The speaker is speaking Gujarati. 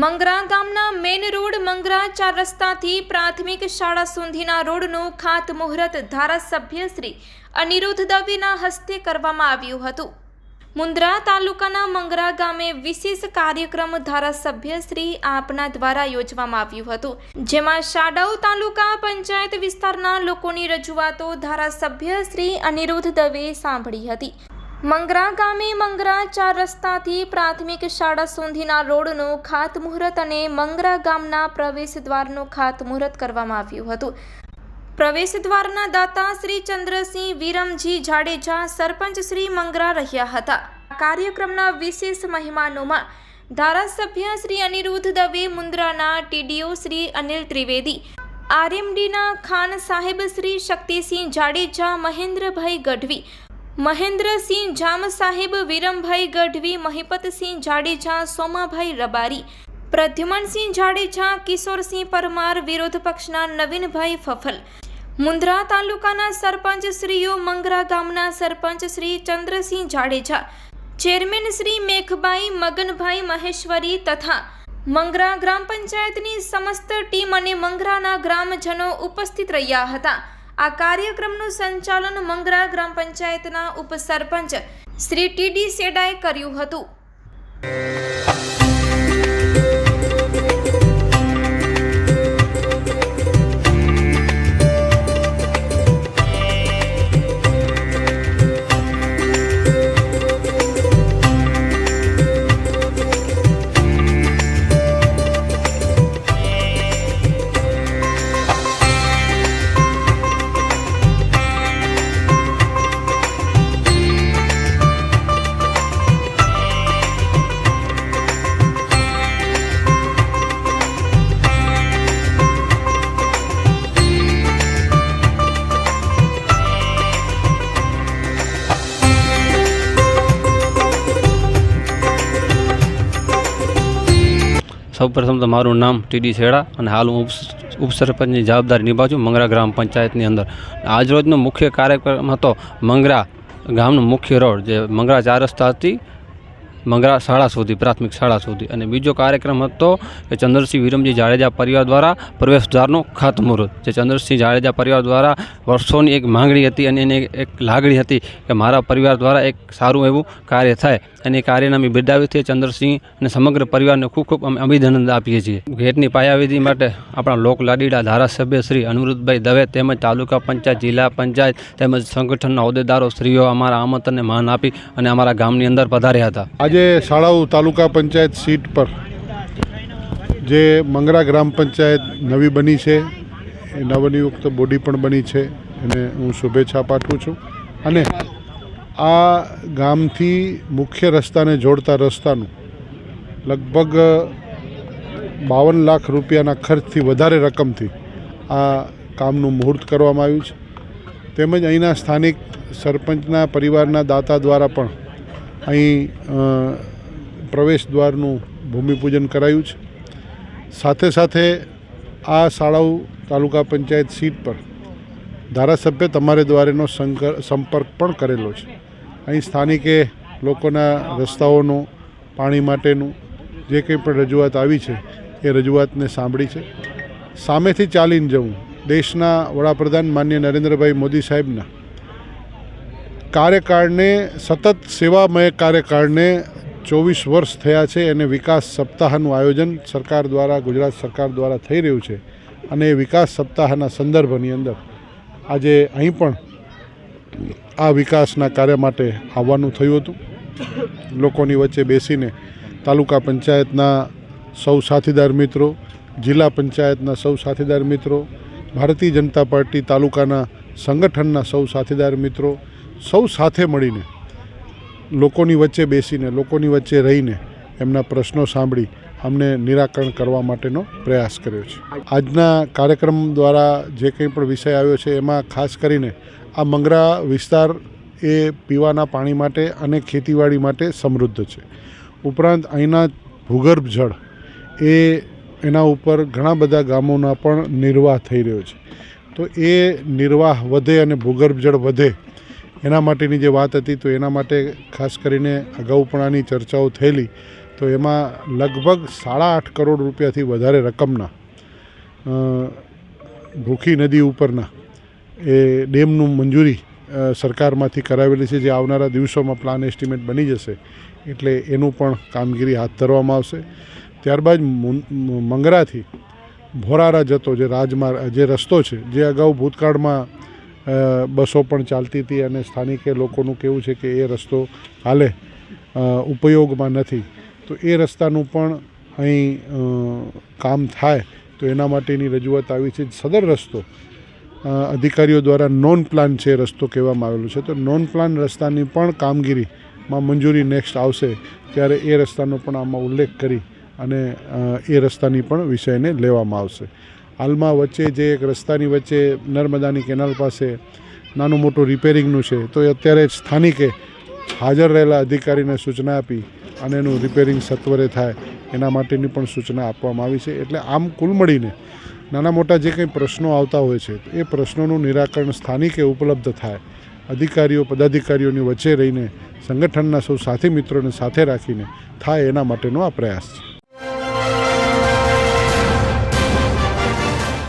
મંગરા ગામના મેન રોડ મંગરા ચાર રસ્તાથી પ્રાથમિક શાળા સુધીના રોડનું ખાતમુહૂર્ત ધારાસભ્ય શ્રી અનિરુદ્ધ દવેના હસ્તે કરવામાં આવ્યું હતું. મુન્દ્રા તાલુકાના મંગરા ગામે વિશેષ કાર્યક્રમ ધારાસભ્ય શ્રી આપના દ્વારા યોજવામાં આવ્યું હતું. જેમાં શાડાઉ તાલુકા પંચાયત વિસ્તારના લોકોની રજૂઆતો ધારાસભ્ય શ્રી અનિરુદ્ધ દવે સાંભળી હતી. મંગરા ગામે મંગરા ચાર રસ્તાથી પ્રાથમિક શાળા સુધીના રોડનું ખાતમુહૂર્ત અને મંગરા ગામના પ્રવેશ દ્વારનું ખાતમુહૂર્ત કરવામાં આવ્યું હતું. પ્રવેશ દ્વારના દાતા શ્રી ચંદ્રસિંહ વિરમજી જાડેજા સરપંચ શ્રી મંગરા રહ્યા હતા. કાર્યક્રમના વિશેષ મહેમાનોમાં ધારાસભ્ય શ્રી અનિરુદ્ધ દવે મુન્દ્રાના ટીડીઓ શ્રી અનિલ ત્રિવેદી, આરએમડીના ખાન સાહેબ શ્રી શક્તિસિંહ જાડેજા, મહેન્દ્રભાઈ ગઢવી મહેન્દ્રસિંહ જામ સાહેબ વિરમભાઈ ગઢવી, મહિપતસિંહ જાડેજા, સોમાભાઈ રબારી, પ્રદ્યુમનસિંહ જાડેજા, કિશોરસિંહ પરમાર વિરોધ પક્ષના નવીનભાઈ ફફલ. મુંદ્રા તાલુકાના સરપંચ શ્રીઓ મંગરા ગામના સરપંચ શ્રી ચંદ્રસિંહ જાડેજા, ચેરમેન શ્રી મેઘભાઈ, મગનભાઈ મહેશ્વરી તથા મંગરા ગ્રામ પંચાયતની સમસ્ત ટીમ અને મંગરાના ગ્રામજનો ઉપસ્થિત રહ્યા હતા. આ કાર્યક્રમનું સંચાલન મંગરા ગ્રામ પંચાયતના ઉપસરપંચ શ્રી ટીડી સેડાએ કર્યું હતું. સૌપ્રથમ તો મારું નામ ટીડી શેડા અને હાલ હું ઉપ ઉપસરપંચની જવાબદારી નિભાવું છું મંગરા ગ્રામ પંચાયતની અંદર. આજરોજનો મુખ્ય કાર્યક્રમ હતો મંગરા ગામનો મુખ્ય રોડ, જે મંગરા ચાર રસ્તાથી મંગરા શાળા સુધી, પ્રાથમિક શાળા સુધી. અને બીજો કાર્યક્રમ હતો કે ચંદ્રસિંહ વિરમજી જાડેજા પરિવાર દ્વારા પ્રવેશદ્વારનું ખાતમુહૂર્ત, જે ચંદ્રસિંહ જાડેજા પરિવાર દ્વારા વર્ષોની એક માંગણી હતી અને એને એક લાગણી હતી કે મારા પરિવાર દ્વારા એક સારું એવું કાર્ય થાય. અને કાર્યને અમે બિરદાવીએ છીએ ચંદ્રસિંહ અને સમગ્ર પરિવારને ખૂબ ખૂબ અમે અભિનંદન આપીએ છીએ. ગેટની પાયાવિધિ માટે આપણા લોક લાડીલા ધારાસભ્ય શ્રી અનુરુદ્ધભાઈ દવે તેમજ તાલુકા પંચાયત, જિલ્લા પંચાયત તેમજ સંગઠનના હોદ્દેદારો શ્રીઓ અમારા આમંત્રણને માન આપી અને અમારા ગામની અંદર પધાર્યા હતા. આજે શાળાઓ તાલુકા પંચાયત સીટ પર જે મંગરા ગ્રામ પંચાયત નવી બની છે. એ નવનિયુક્ત બોડી પણ બની છે. અને હું શુભેચ્છા પાઠવું છું. અને આ ગામથી મુખ્ય રસ્તાને જોડતા રસ્તાનું લગભગ બાવન લાખ રૂપિયાના ખર્ચથી વધારે રકમથી આ કામનું મુહૂર્ત કરવામાં આવ્યું છે. તેમજ અહીંના સ્થાનિક સરપંચના પરિવારના દાતા દ્વારા પણ અહીં પ્રવેશ દ્વારનું ભૂમિપૂજન કરાયું છે. સાથે સાથે આ શાળાઓ તાલુકા પંચાયત સીટ પર ધારાસભ્ય તમારે દ્વારેનો સંપર્ક પણ કરેલો છે. અહીં સ્થાનિકે લોકોના રસ્તાઓનું, પાણી માટેનું જે કંઈ પણ રજૂઆત આવી છે, એ રજૂઆતને સાંભળી છે. સામેથી ચાલીને જવું. દેશના વડાપ્રધાન માન્ય નરેન્દ્રભાઈ મોદી સાહેબના કાર્યકાળને, સતત સેવામય કાર્યકાળને ચોવીસ વર્ષ થયા છે અને વિકાસ સપ્તાહનું આયોજન સરકાર દ્વારા, ગુજરાત સરકાર દ્વારા થઈ રહ્યું છે. અને એ વિકાસ સપ્તાહના સંદર્ભની અંદર આજે અહીં પણ આ વિકાસના કાર્ય માટે આવવાનું થયું હતું. લોકોની વચ્ચે બેસીને તાલુકા પંચાયતના સૌ સાથીદાર મિત્રો, જિલ્લા પંચાયતના સૌ સાથીદાર મિત્રો, ભારતીય જનતા પાર્ટી તાલુકાના સંગઠનના સૌ સાથીદાર મિત્રો સૌ સાથે મળીને લોકોની વચ્ચે બેસીને, લોકોની વચ્ચે રહીને એમના પ્રશ્નો સાંભળી અમને નિરાકરણ કરવા માટેનો પ્રયાસ કર્યો છે. આજના કાર્યક્રમ દ્વારા જે કંઈ પણ વિષય આવ્યો છે, એમાં ખાસ કરીને આ મંગરા વિસ્તાર એ પીવાના પાણી માટે અને ખેતીવાડી માટે સમૃદ્ધ છે. ઉપરાંત અહીંના ભૂગર્ભ જળ એ એના ઉપર ઘણા બધા ગામોના પણ નિર્વાહ થઈ રહ્યો છે. તો એ નિર્વાહ વધે અને ભૂગર્ભ જળ વધે એના માટેની જે વાત હતી, તો એના માટે ખાસ કરીને અગાઉ પણ આની ચર્ચાઓ થયેલી, તો એમાં લગભગ સાડા આઠ કરોડ રૂપિયાથી વધારે રકમના ભૂખી નદી ઉપરના એ ડેમનું મંજૂરી સરકારમાંથી કરાવેલી છે. જે આવનારા દિવસોમાં પ્લાન એસ્ટિમેટ બની જશે એટલે એનું પણ કામગીરી હાથ ધરવામાં આવશે. ત્યારબાદ મંગરાથી ભોરારા જતો જે રાજમાર્ગ, જે રસ્તો છે, જે અગાઉ ભૂતકાળમાં બસો પણ ચાલતી હતી અને સ્થાનિકે લોકોનું કહેવું છે કે એ રસ્તો હાલે ઉપયોગમાં નથી. તો એ રસ્તાનું પણ અહીં કામ થાય તો એના માટેની રજૂઆત આવી છે. સદર રસ્તો અધિકારીઓ દ્વારા નોન પ્લાન છે રસ્તો કહેવામાં આવેલો છે. તો નોન પ્લાન રસ્તાની પણ કામગીરીમાં મંજૂરી નેક્સ્ટ આવશે ત્યારે એ રસ્તાનો પણ આમાં ઉલ્લેખ કરી અને એ રસ્તાની પણ વિષયને લેવામાં આવશે. હાલમાં વચ્ચે જે એક રસ્તાની વચ્ચે નર્મદાની કેનાલ પાસે નાનું મોટું રિપેરિંગનું છે, તો એ અત્યારે સ્થાનિકે હાજર રહેલા અધિકારીને સૂચના આપી અને એનું રિપેરિંગ સત્વરે થાય એના માટેની પણ સૂચના આપવામાં આવી છે. એટલે આમ કુલ મળીને નાના મોટા જે કંઈ પ્રશ્નો આવતા હોય છે, એ પ્રશ્નોનું નિરાકરણ સ્થાનિકે ઉપલબ્ધ થાય. અધિકારીઓ, પદાધિકારીઓની વચ્ચે રહીને સંગઠનના સૌ સાથી મિત્રોને સાથે રાખીને થાય એના માટેનો આ પ્રયાસ છે.